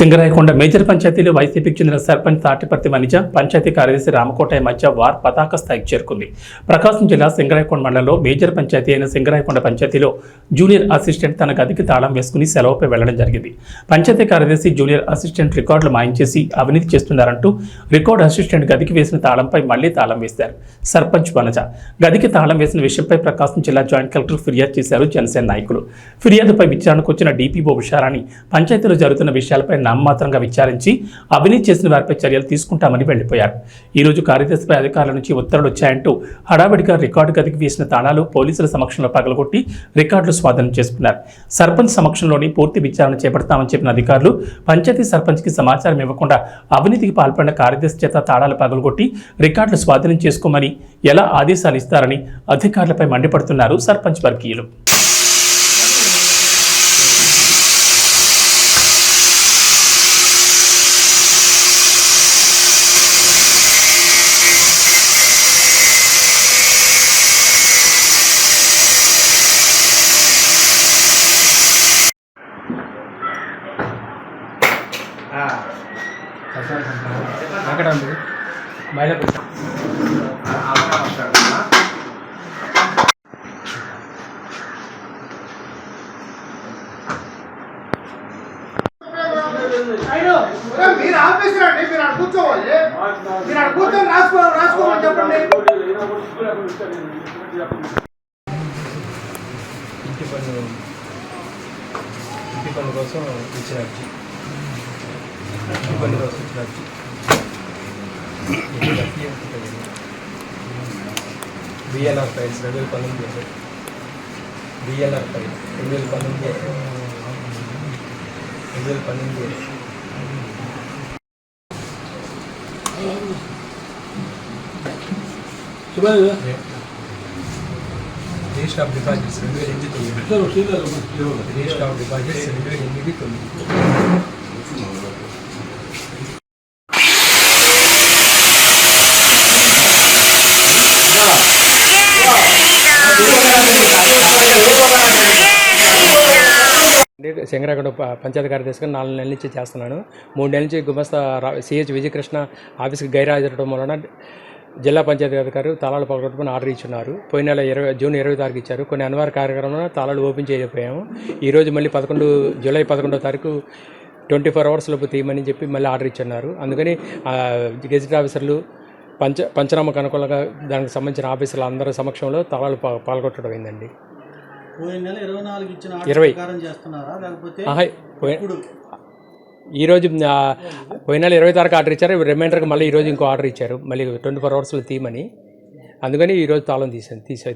Singarayakonda major పంచాయతీలో వైసీపీకి చెందిన సర్పంచ్ తాటిపర్తి వనిజ పంచాయతీ కార్యదర్శి రామకోటయ్య మధ్య వార్ పతాక స్థాయికి చేరుకుంది. ప్రకాశం జిల్లా సింగరాయకొండ మండలంలో మేజర్ పంచాయతీ అయిన సింగరాయకొండ పంచాయతీలో జూనియర్ అసిస్టెంట్ తన గదికి తాళం వేసుకుని సెలవుపై వెళ్ళడం జరిగింది. పంచాయతీ కార్యదర్శి జూనియర్ అసిస్టెంట్ రికార్డులు మాయించేసి అవినీతి చేస్తున్నారంటూ రికార్డు అసిస్టెంట్ గదికి వేసిన తాళంపై మళ్ళీ తాళం వేశారు సర్పంచ్ వనజ. గదికి తాళం వేసిన విషయంపై ప్రకాశం జిల్లా జాయింట్ కలెక్టర్ ఫిర్యాదు చేశారు జనసేన నాయకులు. ఫిర్యాదుపై విచారణకు వచ్చిన డీపీఓ ఉషారాణి పంచాయతీలో జరుగుతున్న విషయాలపై నామమాత్రంగా విచారించి అవినీతి చేసిన వారిపై చర్యలు తీసుకుంటామని వెళ్ళిపోయారు ఈ రోజు కార్యదర్శిపై అధికారుల నుంచి ఉత్తర్వులు వచ్చాయంటూ హడావిడిగా రికార్డు గదికి వేసిన తాళాలు పోలీసుల సమక్షంలో పగలగొట్టి రికార్డులు స్వాధీనం చేసుకున్నారు. సర్పంచ్ సమక్షంలోని పూర్తి విచారణ చేపడతామని చెప్పిన అధికారులు పంచాయతీ సర్పంచ్కి సమాచారం ఇవ్వకుండా అవినీతికి పాల్పడిన కార్యదర్శి చేత తాళాలు పగలగొట్టి రికార్డులు స్వాధీనం చేసుకోమని ఎలా ఆదేశాలు ఇస్తారని అధికారులపై మండిపడుతున్నారు సర్పంచ్ వర్గీయులు. అక్కడ ఉంది మైలపూర్ మీరు ఆఫీసర్ అండి మీరు అక్కడ కూర్చోవాలి. మీరు అక్కడ కూర్చొని రాసుకో రాసుకోమని చెప్పండి. ఇంటి పన్ను ఇంటి పన్ను కోసం ఇచ్చిన బిఎల్ఆర్ ఫైల్స్ రెండు వేల పంతొమ్మిది బిఎల్ఆర్ ఫైల్ రెండు వేల పంతొమ్మిది రెండు వేల పంతొమ్మిది రిజిస్టర్ ఆఫ్ డిపాజిట్స్ రెండు వేల ఎనిమిది తొమ్మిది రిజిస్టర్ ఆఫ్ డిపాజిట్స్ రెండు వేల ఎనిమిది తొమ్మిది సింగరాగడ ప- పంచాయతీ కార్యదర్శిగా నాలుగు నెలల నుంచి చేస్తున్నాను. మూడు నెలల నుంచి గుమస్తా రా- సిహెచ్ విజయకృష్ణ ఆఫీస్కి గైరాజరడం వలన జిల్లా పంచాయతీ అధికారి తాళాలు పగలగొట్టుకుని ఆర్డర్ ఇచ్చున్నారు. పోయిన నెల ఇరవై జూన్ ఇరవై తారీఖు ఇచ్చారు. కొన్ని అనివార్య కార్యక్రమంలో తాళాలు ఓపెన్ చేయకపోయాము ఈరోజు మళ్ళీ పదకొండు జూలై పదకొండో తారీఖు ట్వంటీ ఫోర్ అవర్స్ లోపు తీయమని చెప్పి మళ్ళీ ఆర్డర్ ఇచ్చున్నారు. అందుకని గెజిట్ ఆఫీసర్లు పంచ పంచనామకు అనుకూలంగా దానికి సంబంధించిన ఆఫీసర్లు అందరి సమక్షంలో తాళాలు పాల్గొట్టడం అయిందండి. ఇరవై ఈరోజు పోయిన నెల ఇరవై తారీఖు ఆర్డర్ ఇచ్చారు రిమైండర్కి మళ్ళీ ఈరోజు ఇంకో ఆర్డర్ ఇచ్చారు. మళ్ళీ ట్వంటీ ఫోర్ అవర్స్లో తీయమని. అందుకని ఈరోజు తాళం తీసాను తీసే